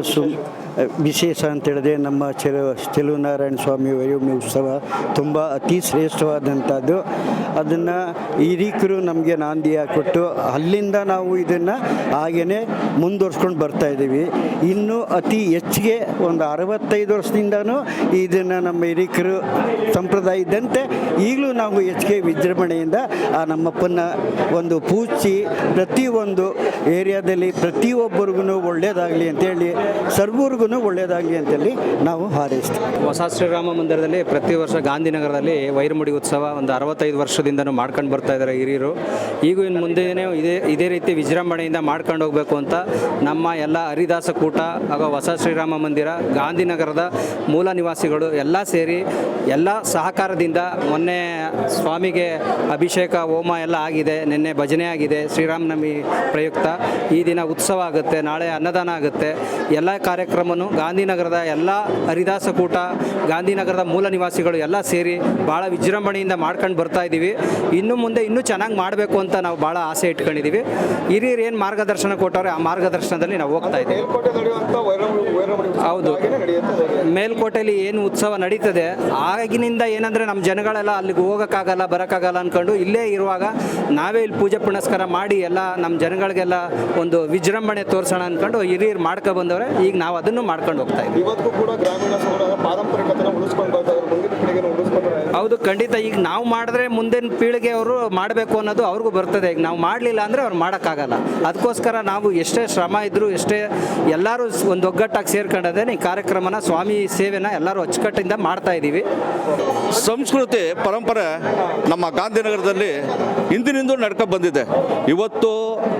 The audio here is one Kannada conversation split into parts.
Wilson. ವಿಶೇಷ ಅಂತ ಹೇಳಿದ್ರೆ ನಮ್ಮ ಚೆಲು ನಾರಾಯಣ ಸ್ವಾಮಿ ವೈಭವ ಉತ್ಸವ ತುಂಬ ಅತಿ ಶ್ರೇಷ್ಠವಾದಂಥದ್ದು. ಅದನ್ನು ಹಿರೀಕರು ನಮಗೆ ನಾಂದಿ ಕೊಟ್ಟು ಅಲ್ಲಿಂದ ನಾವು ಇದನ್ನು ಹಾಗೆಯೇ ಮುಂದುವರ್ಸ್ಕೊಂಡು ಬರ್ತಾ ಇದ್ದೀವಿ. ಇನ್ನು ಅತಿ ಹೆಚ್ಚಿಗೆ ಒಂದು ಅರವತ್ತೈದು ವರ್ಷದಿಂದನೂ ಇದನ್ನು ನಮ್ಮ ಹಿರೀಕರು ಸಂಪ್ರದಾಯ ಇದ್ದಂತೆ ಈಗಲೂ ನಾವು ಹೆಚ್ಚಿಗೆ ವಿಜೃಂಭಣೆಯಿಂದ ಆ ನಮ್ಮಪ್ಪನ ಒಂದು ಪೂಜಿ ಪ್ರತಿಯೊಂದು ಏರಿಯಾದಲ್ಲಿ ಪ್ರತಿಯೊಬ್ಬರಿಗೂ ಒಳ್ಳೆಯದಾಗಲಿ ಅಂತೇಳಿ ಸರ್ವರಿಗೂ ಒಳ್ಳೆಯದಾಗಲಿ ಅಂತೇಳಿ ನಾವು ಹಾರೈಸ್ತೀವಿ. ಹೊಸ ಶ್ರೀರಾಮ ಮಂದಿರದಲ್ಲಿ ಪ್ರತಿ ವರ್ಷ ಗಾಂಧಿನಗರದಲ್ಲಿ ವೈರಮುಡಿ ಉತ್ಸವ ಒಂದು ಅರವತ್ತೈದು ವರ್ಷದಿಂದನೂ ಮಾಡ್ಕೊಂಡು ಬರ್ತಾ ಇದ್ದಾರೆ ಹಿರಿಯರು. ಈಗೂ ಇನ್ನು ಮುಂದೆನೇ ಇದೇ ಇದೇ ರೀತಿ ವಿಜೃಂಭಣೆಯಿಂದ ಮಾಡ್ಕೊಂಡು ಹೋಗಬೇಕು ಅಂತ ನಮ್ಮ ಎಲ್ಲ ಹರಿದಾಸ ಕೂಟ ಹಾಗೂ ಹೊಸ ಶ್ರೀರಾಮ ಮಂದಿರ ಗಾಂಧಿನಗರದ ಮೂಲ ನಿವಾಸಿಗಳು ಎಲ್ಲ ಸೇರಿ ಎಲ್ಲ ಸಹಕಾರದಿಂದ ಮೊನ್ನೆ ಸ್ವಾಮಿಗೆ ಅಭಿಷೇಕ ಹೋಮ ಎಲ್ಲ ಆಗಿದೆ. ನಿನ್ನೆ ಭಜನೆ ಆಗಿದೆ. ಶ್ರೀರಾಮನವಮಿ ಪ್ರಯುಕ್ತ. ಈ ದಿನ ಉತ್ಸವ ಆಗುತ್ತೆ. ನಾಳೆ ಅನ್ನದಾನ ಆಗುತ್ತೆ. ಎಲ್ಲ ಕಾರ್ಯಕ್ರಮನು ಗಾಂಧಿನಗರದ ಎಲ್ಲ ಹರಿದಾಸ ಕೂಟ ಗಾಂಧಿನಗರದ ಮೂಲ ನಿವಾಸಿಗಳು ಎಲ್ಲ ಸೇರಿ ಭಾಳ ವಿಜೃಂಭಣೆಯಿಂದ ಮಾಡ್ಕೊಂಡು ಬರ್ತಾ ಇದ್ದೀವಿ ಇನ್ನು ಮುಂದೆ ಇನ್ನೂ ಚೆನ್ನಾಗಿ ಮಾಡಬೇಕು ಅಂತ ನಾವು ಭಾಳ ಆಸೆ ಇಟ್ಕೊಂಡಿದ್ದೀವಿ ಹಿರಿಯರು ಏನು ಮಾರ್ಗದರ್ಶನ ಕೊಟ್ಟವ್ರೆ ಆ ಮಾರ್ಗದರ್ಶನದಲ್ಲಿ ನಾವು ಹೋಗ್ತಾ ಇದ್ದೀವಿ. ಹೌದು. ಮೇಲ್ಕೋಟೆಯಲ್ಲಿ ಏನು ಉತ್ಸವ ನಡೀತದೆ ಆಗಿನಿಂದ ಏನಂದರೆ ನಮ್ಮ ಜನಗಳೆಲ್ಲ ಅಲ್ಲಿಗೆ ಹೋಗೋಕ್ಕಾಗಲ್ಲ, ಬರೋಕ್ಕಾಗಲ್ಲ ಅಂದ್ಕೊಂಡು ಇಲ್ಲೇ ಇರುವಾಗ ನಾವೇ ಇಲ್ಲಿ ಪೂಜೆ ಪುನಸ್ಕಾರ ಮಾಡಿ ಎಲ್ಲ ನಮ್ಮ ಜನಗಳಿಗೆಲ್ಲ ಒಂದು ವಿಜೃಂಭಣೆ ತೋರಿಸೋಣ ಅಂದ್ಕೊಂಡು ಹಿರಿಯರು ಮಾಡ್ಕೊ ಬಂದವ್ರೆ. ಈಗ ನಾವು ಅದನ್ನು ಮಾಡ್ಕೊಂಡು ಹೋಗ್ತಾ ಇದ್ದೀವಿ. ಇವತ್ತು ಕೂಡ ಗ್ರಾಮೀಣ ಪಾರಂಪರಿಕತೆನ ಉಳಿಸ್ಕೊಂಡು ಬರ್ತಾ ಇದ್ದಾರೆ ಮುಂದಿನ ಪೀಳಿಗೆನ ಉಳಿಸ್ಕೊಂಡ್ರೆ ಹೌದು, ಖಂಡಿತ. ಈಗ ನಾವು ಮಾಡಿದ್ರೆ ಮುಂದಿನ ಪೀಳಿಗೆ ಅವರು ಮಾಡಬೇಕು ಅನ್ನೋದು ಅವ್ರಿಗೂ ಬರ್ತದೆ. ಈಗ ನಾವು ಮಾಡಲಿಲ್ಲ ಅಂದರೆ ಅವ್ರು ಮಾಡೋಕ್ಕಾಗಲ್ಲ. ಅದಕ್ಕೋಸ್ಕರ ನಾವು ಎಷ್ಟೇ ಶ್ರಮ ಇದ್ದರೂ ಎಷ್ಟೇ ಎಲ್ಲರೂ ಒಂದು ಒಗ್ಗಟ್ಟಾಗಿ ಸೇರ್ಕೊಂಡದೇ ಈ ಕಾರ್ಯಕ್ರಮನ ಸ್ವಾಮಿ ಸೇವೆನ ಎಲ್ಲರೂ ಅಚ್ಚುಕಟ್ಟಿಂದ ಮಾಡ್ತಾ ಇದ್ದೀವಿ. ಸಂಸ್ಕೃತಿ, ಪರಂಪರೆ ನಮ್ಮ ಗಾಂಧಿನಗರದಲ್ಲಿ ಹಿಂದಿನಿಂದ ನಡ್ಕೊ ಬಂದಿದೆ. ಇವತ್ತು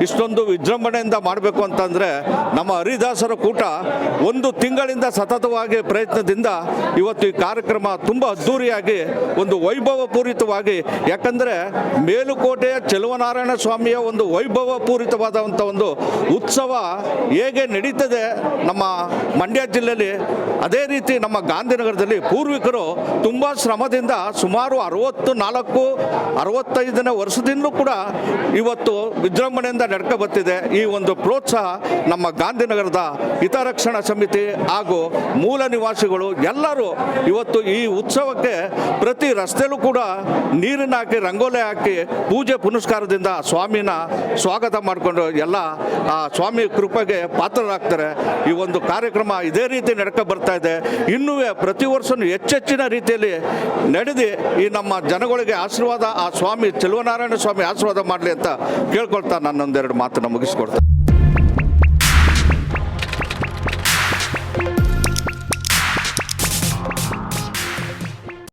ಇಷ್ಟೊಂದು ವಿಜೃಂಭಣೆಯಿಂದ ಮಾಡಬೇಕು ಅಂತಂದರೆ ನಮ್ಮ ಹರಿದಾಸರ ಕೂಟ ಒಂದು ತಿಂಗಳಿಂದ ಸತತವಾಗಿ ಪ್ರಯತ್ನದಿಂದ ಇವತ್ತು ಈ ಕಾರ್ಯಕ್ರಮ ತುಂಬ ಅದ್ಧೂರಿಯಾಗಿ ಒಂದು ವೈಭವಪೂರಿತವಾಗಿ, ಯಾಕಂದರೆ ಮೇಲುಕೋಟೆಯ ಚೆಲುವನಾರಾಯಣ ಸ್ವಾಮಿಯ ಒಂದು ವೈಭವಪೂರಿತವಾದಂಥ ಒಂದು ಉತ್ಸವ ಹೇಗೆ ನಡೀತದೆ ನಮ್ಮ ಮಂಡ್ಯ ಜಿಲ್ಲೆಯಲ್ಲಿ, ಅದೇ ರೀತಿ ನಮ್ಮ ಗಾಂಧಿನಗರದಲ್ಲಿ ಪೂರ್ವಿಕರು ತುಂಬ ಶ್ರಮದಿಂದ ಸುಮಾರು ಅರವತ್ತು ನಾಲ್ಕು, ಅರವತ್ತೈದನೇ ವರ್ಷದಿಂದಲೂ ಕೂಡ ಇವತ್ತು ವಿಜೃಂಭಣೆಯಿಂದ ನಡ್ಕ ಬರ್ತಿದೆ. ಈ ಒಂದು ಪ್ರೋತ್ಸಾಹ ನಮ್ಮ ಗಾಂಧಿನಗರದ ಹಿತರಕ್ಷಣಾ ಸಮಿತಿ ಹಾಗೂ ಮೂಲ ನಿವಾಸಿಗಳು ಎಲ್ಲರೂ ಇವತ್ತು ಈ ಉತ್ಸವಕ್ಕೆ ಪ್ರತಿ ರಸ್ತೆಯಲ್ಲೂ ಕೂಡ ನೀರನ್ನ ಹಾಕಿ, ರಂಗೋಲಿ ಹಾಕಿ ಪೂಜೆ ಪುನಸ್ಕಾರದಿಂದ ಸ್ವಾಮಿನ ಸ್ವಾಗತ ಮಾಡಿಕೊಂಡು ಎಲ್ಲ, ಆ ಸ್ವಾಮಿ ಕೃಪೆಗೆ ಪಾತ್ರರಾಗ್ತಾರೆ. ಈ ಒಂದು ಕಾರ್ಯಕ್ರಮ ಇದೇ ರೀತಿ ನಡ್ಕೊ ಬರ್ತಾ ಇದೆ. ಇನ್ನೂ ಪ್ರತಿ ವರ್ಷವೂ ಹೆಚ್ಚೆಚ್ಚಿನ ರೀತಿಯಲ್ಲಿ ನಡೆದು ಈ ನಮ್ಮ ಜನಗಳಿಗೆ ಆಶೀರ್ವಾದ, ಆ ಸ್ವಾಮಿ ಚೆಲುವನಾರಾಯಣ ಸ್ವಾಮಿ ಆಶೀರ್ವಾದ ಮಾಡಲಿ ಅಂತ ಕೇಳ್ಕೊಳ್ತಾ ನನ್ನೊಂದೆರಡು ಮಾತನ್ನು ಮುಗಿಸ್ಕೊಡ್ತೇನೆ